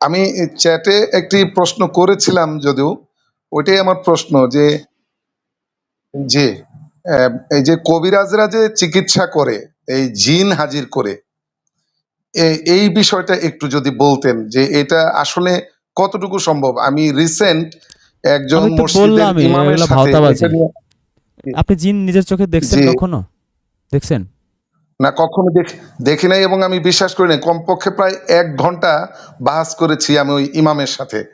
আমি চ্যাটে একটি প্রশ্ন করেছিলাম যদিও ওইটাই আমার প্রশ্ন যে যে আহ, এই যে কবিরাজরা যে চিকিৎসা করে এই জিন হাজির করে এ- এই বিষয়টা একটু যদি বলতেন যে এটা আসলে কতটুকু সম্ভব আমি রিসেন্ট একজন আমি তো মসজিদের বললামই, ইমামের এগুলো সাথে ভাওতাবাজি। এটা নিয়ে- আপনি জিন নিজের চোখে দেখছেন জি। কখনো দেখছেন না কখনো দেখ- দেখি নাই এবং আমি বিশ্বাস করি নাই। কমপক্ষে প্রায় এক ঘণ্টা বাহাস করেছি আমি ওই ইমামের সাথে।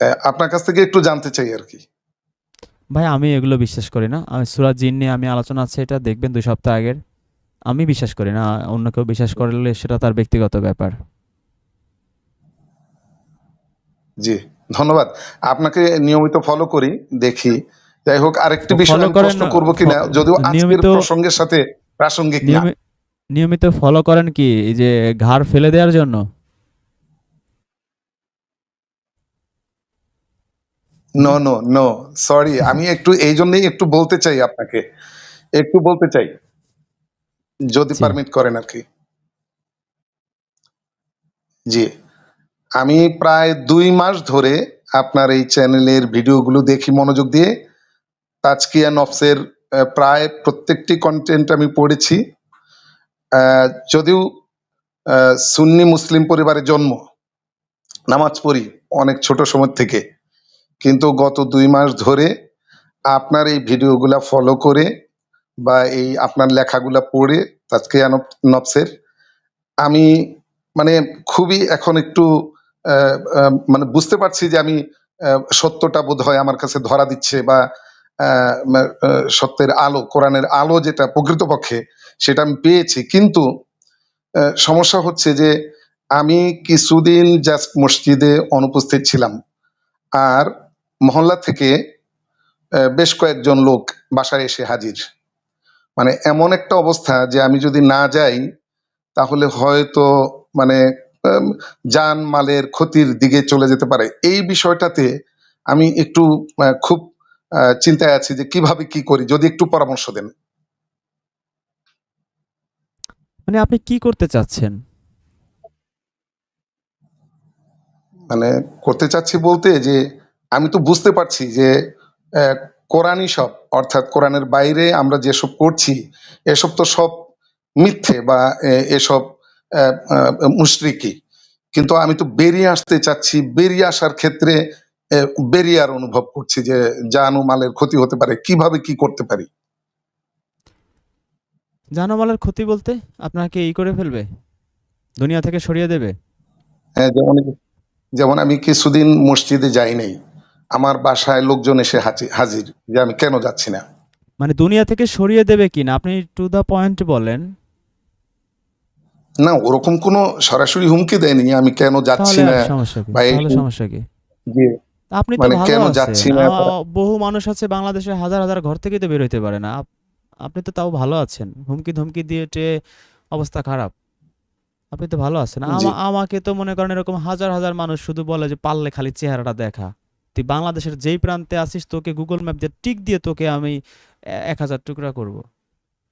আহ, আপনার কাছ থেকে একটু জানতে চাই আর কি। ভাই আমি এগুলো বিশ্বাস করি না। আমি সুরা জিন নিয়ে আমি আলোচনা আছে এটা দেখবেন দুই সপ্তাহ আগের। আমি বিশ্বাস করি না অন্য কেউ বিশ্বাস করলে সেটা তার ব্যক্তিগত ব্যাপার। জি ধন্যবাদ। আপনাকে নিয়মিত ফলো করি দেখি। যাই হোক আরেকটি বিষয় প্রশ্ন করব কিনা যদিও আজকের প্রসঙ্গের সাথে প্রাসঙ্গিক না। নিয়মিত নিয়মিত ফলো করেন কি? এই যে ঘাড় ফেলে দেওয়ার জন্য? নো নো নো সরি আমি একটু এই জন্যই একটু বলতে চাই আপনাকে। একটু বলতে চাই যদি পারমিট করেন আর কি। জি। আমি প্রায় দুই মাস ধরে আপনার এই চ্যানেলের ভিডিওগুলো দেখি মনোযোগ দিয়ে। তাজকিয়া নফসের প্রায় প্রত্যেকটি কন্টেন্ট আমি পড়েছি। যদিও সুন্নি মুসলিম পরিবারে জন্ম, নামাজ পড়ি অনেক ছোট সময় থেকে। কিন্তু গত দুই মাস ধরে আপনার এই ভিডিওগুলা ফলো করে বা এই আপনার লেখাগুলা পড়ে তাজকিয়া নফসের, আমি মানে খুবই এখন একটু মানে বুঝতে পারছি যে আমি সত্যটা বোধ হয় আমার কাছে ধরা দিচ্ছে বা সত্যের আলো, কোরআনের আলো যেটা প্রকৃতপক্ষে সেটা আমি পেয়েছি। কিন্তু সমস্যা হচ্ছে যে আমি কিছুদিন জাস্ট মসজিদে অনুপস্থিত ছিলাম আর মহল্লা থেকে বেশ কয়েকজন লোক বাসায় এসে হাজির। মানে এমন একটা অবস্থা যে আমি যদি না যাই, তাহলে হয়তো মানে জান মালের ক্ষতির দিকে চলে যেতে পারে। এই বিষয়টাতে আমি একটু খুব আহ, চিন্তায় আছি যে কীভাবে কি করি যদি একটু পরামর্শ দেন। মানে আপনি কি করতে চাচ্ছেন? মানে করতে চাচ্ছি বলতে যে আমি তো বুঝতে পারছি যে আহ, কোরআনই সব অর্থাৎ কোরআনের বাইরে আমরা যেসব করছি এসব তো সব মিথ্যে বা আহ, এসব মুশরিকি কিন্তু আমি তো বেরিয়ে আসতে চাচ্ছি বেরিয়ে আসার ক্ষেত্রে আহ, বেরিয়ার অনুভব করছি যে জানু মালের ক্ষতি হতে পারে কীভাবে কি করতে পারি? জানমালের ক্ষতি বলতে আপনাকে এই করে ফেলবে? দুনিয়া থেকে সরিয়ে দেবে? হ্যাঁ যেমন যেমন আমি কিছুদিন মসজিদে যাই নাই আমার বাসায় লোকজন এসে হাজির যে আমি কেন যাচ্ছি না? মানে দুনিয়া থেকে সরিয়ে দেবে কি না? আপনি টু দ্য পয়েন্ট বলেন। না ওরকম কোনো সরাসরি হুমকি দেয়নি আমি কেন যাচ্ছি না। সমস্যা কি? সমস্যা কি? যে আপনি তো মানে ভালো কেন আছেন। যাচ্ছি না? আ- বহু মানুষ আছে বাংলাদেশে হাজার হাজার ঘর থেকে তো বের হইতে পারে না। আপ- আপনি তো তাও ভালো আছেন। হুমকি ধমকি দিয়ে টে অবস্থা খারাপ। আপনি তো ভালো আছেন। জি। আমা- আমাকে তো মনে করেন এরকম হাজার হাজার মানুষ শুধু বলে যে পারলে খালি চেহারাটা দেখা। তুই বাংলাদেশের যেই প্রান্তে আছিস তোকে গুগল ম্যাপ দিয়ে টিক দিয়ে তোকে আমি এ- এক হাজার টুকরা করব।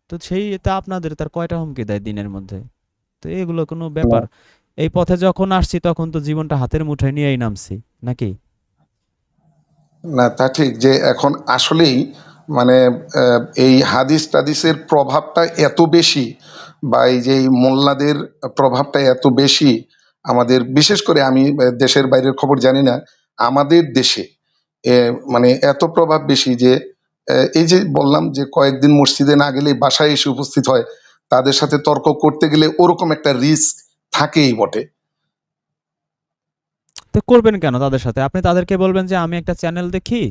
তো সেই এটা আপনাদের তার কয়টা হুমকি দেয় দিনের মধ্যে? তো এগুলো কোনো ব্যাপার। এই পথে যখন আসছি তখন তো জীবনটা হাতের মুঠোয় নিয়েই নামছি নাকি? না তা ঠিক যে এখন আসলেই মানে এই হাদিস টাদিসের প্রভাবটা এত বেশি বা এই যে এই মোল্লাদের প্রভাবটা এত বেশি আমাদের বিশেষ করে আমি দেশের বাইরের খবর জানি না আমাদের দেশে এ, মানে এত প্রভাব বেশি যে এই যে বললাম যে কয়েকদিন মসজিদে না গেলে বাসায় এসে উপস্থিত হয় তাদের সাথে তর্ক করতে গেলে ওরকম একটা রিস্ক থাকেই বটে। তো করবেন কেন তাদের সাথে? আপনি তাদেরকে বলবেন যে, আমি একটা চ্যানেল দেখি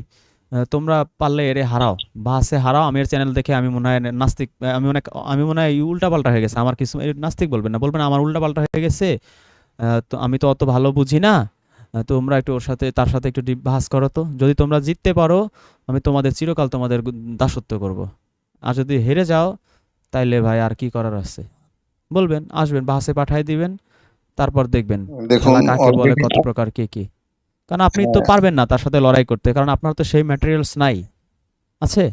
তোমরা পারলে এরে হারাও বাসে হারাও, আমি এর চ্যানেল দেখে আমি মনে হয় নাস্তিক আমি মনে আমি মনে হয় উল্টা পাল্টা হয়ে গেছে, আমার কিছু নাস্তিক বলবেন না, বলবেন আমার উল্টা পাল্টা হয়ে গেছে তো আমি তো অত ভালো বুঝি না তোমরা একটু ওর সাথে, তার সাথে একটু বাহাস করো তো, যদি তোমরা জিততে পারো, আমি তোমাদের চিরকাল তোমাদের দাসত্ব করব, আর যদি হেরে যাও, তাইলে ভাই আর কি করার আছে? বলবেন, আসবেন বাসে পাঠাই দিবেন তারপর দেখবেন দেখুন খেলা কাকে বলে কত প্রকার কে কি কারণ আপনি তো হ্যাঁ। পারবেন না তার সাথে লড়াই করতে কারণ আপনার তো সেই ম্যাটেরিয়ালস নাই আছে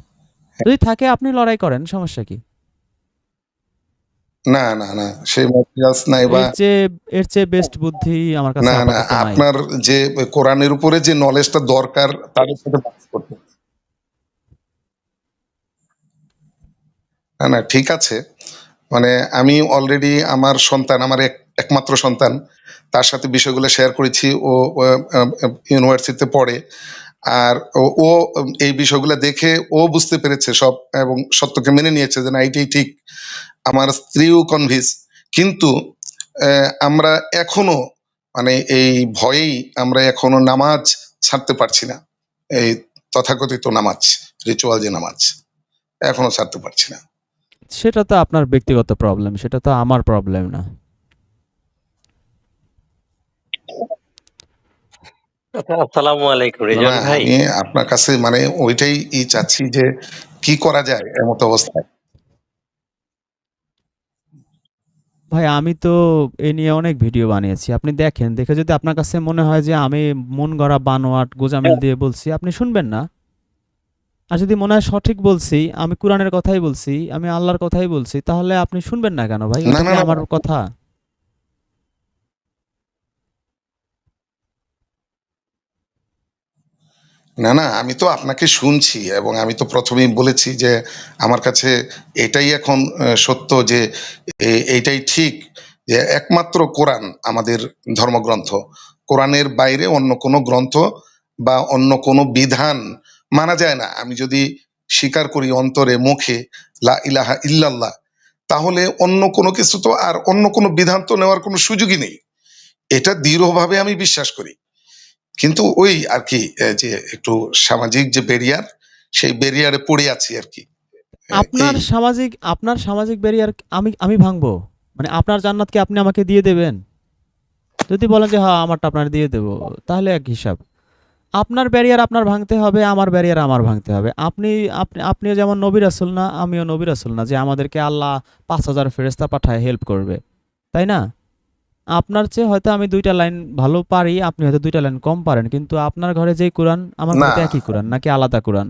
যদি থাকে আপনি লড়াই করেন সমস্যা কি না, না, না। সেই ম্যাটেরিয়ালস নাই বা এর চেয়ে এর চেয়ে বেস্ট বুদ্ধি আমার কাছে না, না। আপনার যে কোরআনের উপরে যে নলেজটা দরকার তাদের সাথে বাস করতে। না, না ঠিক আছে। মানে আমি অলরেডি আমার সন্তান, আমার এক একমাত্র সন্তান। তার সাথে বিষয়গুলো শেয়ার করেছি। ও ইউনিভার্সিটিতে পড়ে। আর ও এই বিষয়গুলো দেখে ও বুঝতে পেরেছে সব এবং সত্যকে মেনে নিয়েছে যে না এইটাই ঠিক। আমার স্ত্রীও কনভিন্স। কিন্তু আমরা এখনও মানে এই ভয়েই আমরা এখনও নামাজ ছাড়তে পারছি না। এই তথাকথিত নামাজ, রিচুয়াল যে নামাজ। এখনও ছাড়তে পারছি না। সেটা তো আপনার ব্যক্তিগত প্রবলেম। সেটা তো আমার প্রবলেম না। আসসালামু আলাইকুম না, রেজান ভাই। আমি আপনার কাছে মানে ওইটাই ই চাচ্ছি যে কি করা যায় এমত অবস্থায়? ভাই আমি তো এ নিয়ে অনেক ভিডিও বানিয়েছি। আপনি দেখেন, দেখে যদি আপনার কাছে মনে হয় যে আমি মন গড়া বানোয়াট গোঁজামিল দিয়ে বলছি, আপনি শুনবেন না। আর যদি মনে হয় সঠিক বলছি, আমি কুরআনের কথাই বলছি, আমি আল্লাহর কথাই বলছি, তাহলে আপনি শুনবেন না কেন ভাই? না, ওটা না, কি না। আমার কথা? না, না আমি তো আপনাকে শুনছি এবং আমি তো প্রথমেই বলেছি যে আমার কাছে এটাই এখন সত্য যে এইটাই ঠিক যে একমাত্র কোরআন আমাদের ধর্মগ্রন্থ। কোরআনের বাইরে অন্য কোনো গ্রন্থ বা অন্য কোনো বিধান মানা যায় না। আমি যদি স্বীকার করি অন্তরে মুখে লা ইলাহা ইল্লাল্লাহ তাহলে অন্য কোনো কিছু তো আর অন্য কোনো বিধান তো নেওয়ার কোনো সুযোগই নেই। এটা দৃঢ়ভাবে আমি বিশ্বাস করি। কিন্তু ওই আর কি যে একটু সামাজিক যে ব্যারিয়ার সেই ব্যারিয়ারে পড়ে আছি আর কি আপনার সামাজিক আপনার সামাজিক ব্যারিয়ার আমি আমি ভাঙবো? মানে আপনার জান্নাত কি আপনি আমাকে দিয়ে দেবেন? যদি বলেন যে হ্যাঁ, আমারটা আপনার দিয়ে দেব, তাহলে এক হিসাব। আপনার ব্যারিয়ার আপনার ভাঙতে হবে, আমার ব্যারিয়ার আমার ভাঙতে হবে। আপনি আপনি আপনিও যেমন নবী রাসূল না, আমিও নবী রাসূল না যে আমাদেরকে আল্লাহ পাঁচ হাজার ফেরেস্তা পাঠায় হেল্প করবে। তাই না? আপনার চেয়ে হয়তো আমি দুইটা লাইন ভালো পারি, আপনি হয়তো দুইটা লাইন কম পারেন। কিন্তু আপনার ঘরে যেই কোরআন আমার ঘরে একই কোরআন নাকি আলাদা কোরআন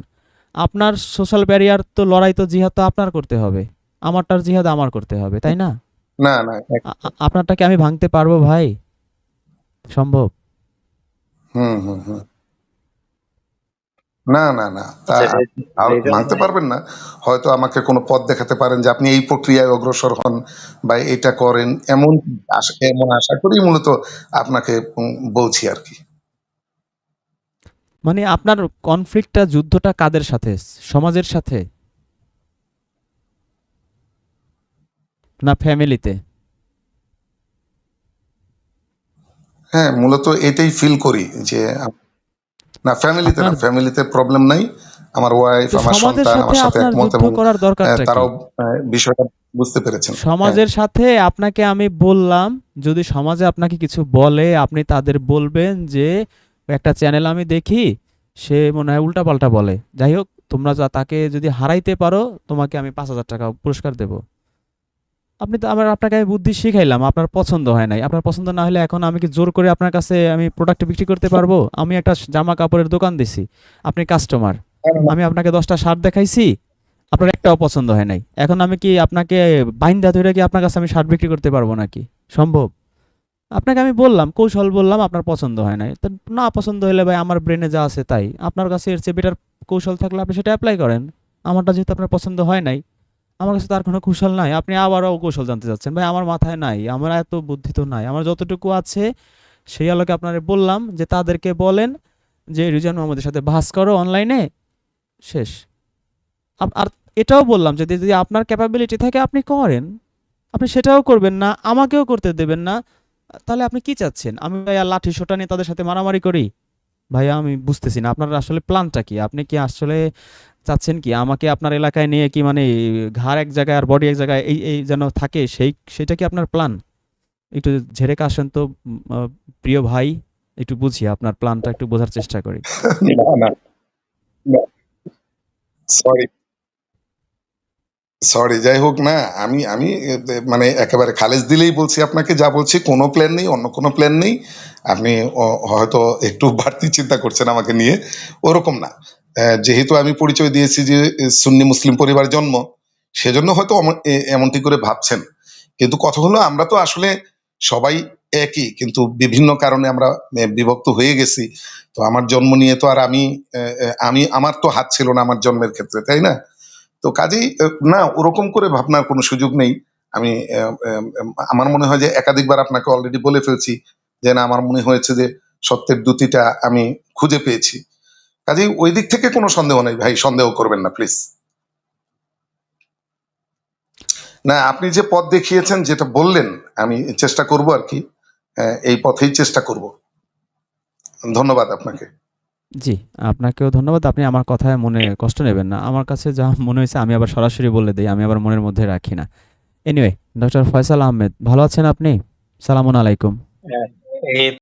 আপনার সোশ্যাল ব্যারিয়ার তো লড়াই তো জিহাদ তো আপনার করতে হবে। আমারটার জিহাদ আমার করতে হবে। তাই না? না, না। এক আ আ আপনারটা কি আমি ভাঙতে পারব ভাই? সম্ভব? হুম, হুম, হুম। না, না, না। তা আচ্ছা ভাই। পারবেন না। হয়তো আমাকে কোনো পথ দেখাতে পারেন যে আপনি এই প্রক্রিয়ায় অগ্রসর হন বা এটা করেন। এমন আশা এমন আশা করেই মূলত আপনাকে উম বলছি আরকি। মানে আপনার কনফ্লিক্টটা যুদ্ধটা কাদের সাথে? সমাজের সাথে? না ফ্যামিলিতে? হ্যাঁ, মূলত এটাই ফিল করি যে না ফ্যামিলিতে না, ফ্যামিলিতে প্রবলেম নাই। আমার ওয়াইফ, আমার সন্তান আমার সাথে একমত এবং অ্যা তারাও বিষয়টা বুঝতে পেরেছেন। হ্যাঁ। সমাজের সাথে আপনাকে আমি বললাম, যদি সমাজে আপনাকে কিছু বলে, আপনি তাদের বলবেন যে একটা চ্যানেল আমি দেখি, সে মনে হয় উল্টাপাল্টা বলে। যাই হোক, তোমরা যা তাকে যদি হারাইতে পারো, তোমাকে আমি ৳৫০০০ পুরস্কার দেব। আপনি তো আমার আপনাকে আমি বুদ্ধি শিখাইলাম, আপনার পছন্দ হয় নাই। আপনার পছন্দ না হলে এখন আমি কি জোর করে আপনার কাছে আমি প্রোডাক্ট বিক্রি করতে পারব? আমি একটা জামা কাপড়ের দোকান দিছি। আপনি কাস্টমার। আমি আপনাকে ১০ টা শার্ট দেখাইছি, আপনার একটাও পছন্দ হয় নাই। এখন আমি কি আপনাকে বাইন্দা ধরে কি আপনার কাছে আমি শার্ট বিক্রি করতে পারব নাকি? সম্ভব? আপনাকে আমি বললাম, কৌশল বললাম, আপনার পছন্দ হয় নাই। তো না পছন্দ হলে ভাই আমার ব্রেনে যা আছে তাই। আপনার কাছে এর চেয়ে বেটার কৌশল থাকলে আপনি সেটা অ্যাপ্লাই করেন। আমারটা যেহেতু আপনার পছন্দ হয় নাই, আমার কাছে তার কোনো কৌশল নাই। আপনি আবারও কৌশল জানতে চাচ্ছেন। ভাই আমার মাথায় নাই। আমার এত বুদ্ধি তো নাই। আমার যতটুকু আছে সেই আলোকে আপনারে বললাম যে তাদেরকে বলেন যে রিজন মোহাম্মদের সাথে বাহস করো অনলাইনে, শেষ। আর এটাও বললাম যে যদি আপনার ক্যাপাবিলিটি থাকে আপনি করেন। আপনি সেটাও করবেন না, আমাকেও করতে দেবেন না। তাহলে আপনি কি চাচ্ছেন? আমি ভাইয়া লাঠি সোটা নিয়ে তাদের সাথে মারামারি করি? ভাইয়া আমি বুঝতেছি না আপনার আসলে প্ল্যানটা কি? আপনি কি আসলে চাচ্ছেন কি আমাকে আপনার এলাকায় নিয়ে কি মানে ঘাড় এক জায়গায় আর বডি এক জায়গায় এই এই যেন থাকে সেই সেটা কি আপনার প্ল্যান? একটু ঝেড়ে কাশেন তো প্রিয় ভাই। একটু বুঝি আপনার প্ল্যানটা একটু বোঝার চেষ্টা করি। সরি। সরি যাই হোক না আমি আমি মানে একেবারে খালেজ দিলেই বলছি আপনাকে যা বলছি কোনো প্ল্যান নেই, অন্য কোনো প্ল্যান নেই। আপনি হয়তো একটু বাড়তি চিন্তা করছেন আমাকে নিয়ে। ওরকম না। যেহেতু আমি পরিচয় দিয়েছি যে সুন্নি মুসলিম পরিবার জন্ম, সেজন্য হয়তো অম এ এমনটি করে ভাবছেন। কিন্তু কথা হলো আমরা তো আসলে সবাই একই কিন্তু বিভিন্ন কারণে আমরা বিভক্ত হয়ে গেছি। তো আমার জন্ম নিয়ে তো আর আমি আমি আমার তো হাত ছিল না আমার জন্মের ক্ষেত্রে তাই না? তো কাজেই না ওরকম করে ভাবনার কোনো সুযোগ নেই। আমি আমার মনে হয় যে একাধিকবার আপনাকে অলরেডি বলে ফেলছি যে না আমার মনে হয়েছে যে সত্যের দ্যুতিটা আমি খুঁজে পেয়েছি। কাজেই ওই দিক থেকে কোনো সন্দেহ নেই ভাই সন্দেহ করবেন না প্লিজ না আপনি যে পথ দেখিয়েছেন যেটা বললেন আমি চেষ্টা করব আর কি এই পথেই চেষ্টা করব। ধন্যবাদ আপনাকে। জি আপনাকেও ধন্যবাদ। আপনি আমার কথায় মনে কষ্ট নেবেন না। আমার কাছে যা মনে হয়েছে আমি আবার সরাসরি বলে দিই আমি আবার মনের মধ্যে রাখি না। এনিওয়ে ডক্টর ফয়সাল আহমেদ ভালো আছেন আপনি? সালামুন আলাইকুম। এই